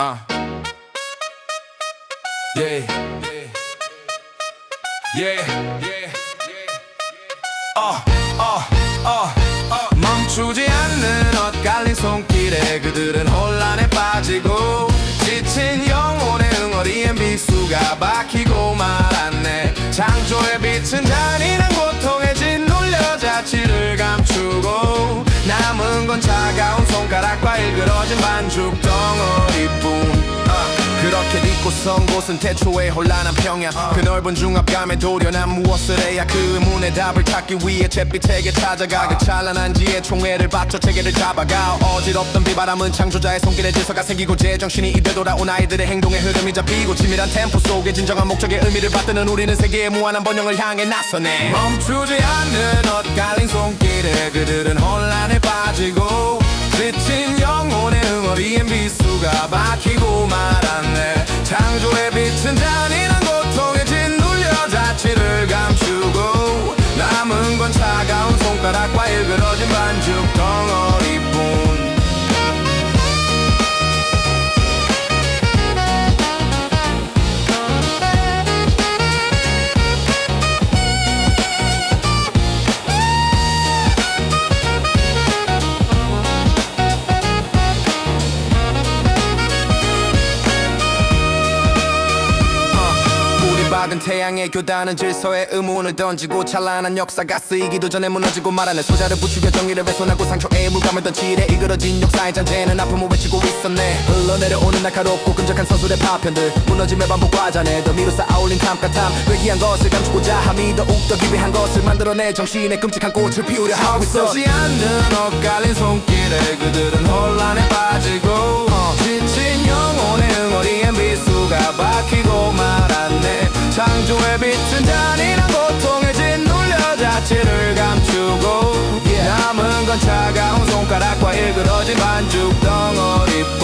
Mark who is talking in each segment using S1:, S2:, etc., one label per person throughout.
S1: Uh. Yeah. Yeah. Yeah. 어, 어, 어, 어. 멈추지 않는 엇갈린 손길에 그들은 혼란에 빠지고 지친 영혼의 응어리엔 비수가 박히고 말았네 창조의 빛은 잔인한 고통에 짓눌려 자취를 감추고 남은 건 차가운 손가락과 일그러진 반죽 덩어리뿐 어. 선 곳은 태초의 혼란한 평야 그 넓은 중압감에 도련한 무엇을 해야 그 문의 답을 찾기 위해 잿빛에게 찾아가 그 찬란한 지혜 총애를 바쳐 체계를 잡아가. 어지럽던 비바람은 창조자의 손길에 질서가 생기고 제정신이 입에 돌아온 아이들의 행동의 흐름이 잡히고 치밀한 템포 속에 진정한 목적의 의미를 받드는 우리는 세계의 무한한 번영을 향해 나서네. 멈추지 않는 엇갈린 손길에 그들은 혼란에 빠지고 지친 박은 태양의 교단은 질서의 의문을 던지고 찬란한 역사가 쓰이기도 전에 무너지고 말하는 소자를 부추겨 정의를 훼손하고 상처에 물감을 던지래 이그러진 역사의 잔재는 아픔을 외치고 있었네. 흘러내려오는 날카롭고 끈적한 서술의 파편들 무너짐의 반복 과자네. 더 미로 쌓아올린 탐까탐 괴기한 것을 감추고자 함이 더욱 더 기괴한 것을 만들어내 정신에 끔찍한 꽃을 피우려 하고 있어. 서지 않는 엇갈린 손길에 그들은 혼란에 빠지고 일그러진 반죽 덩어리뿐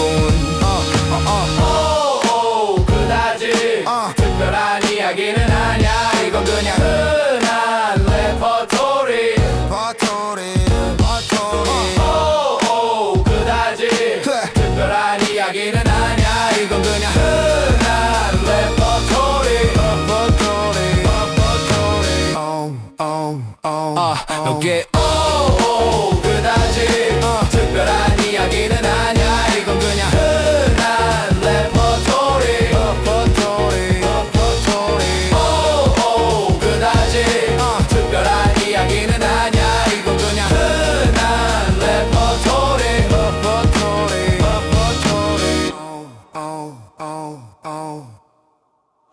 S1: 어, 어, 어.
S2: 오 그다지
S1: 어.
S2: 특별한 이야기는 아냐 이건 그냥 흔한 레퍼토리
S1: 버터리 버터리
S2: 오 오 그다지
S1: 그래.
S2: 특별한 이야기는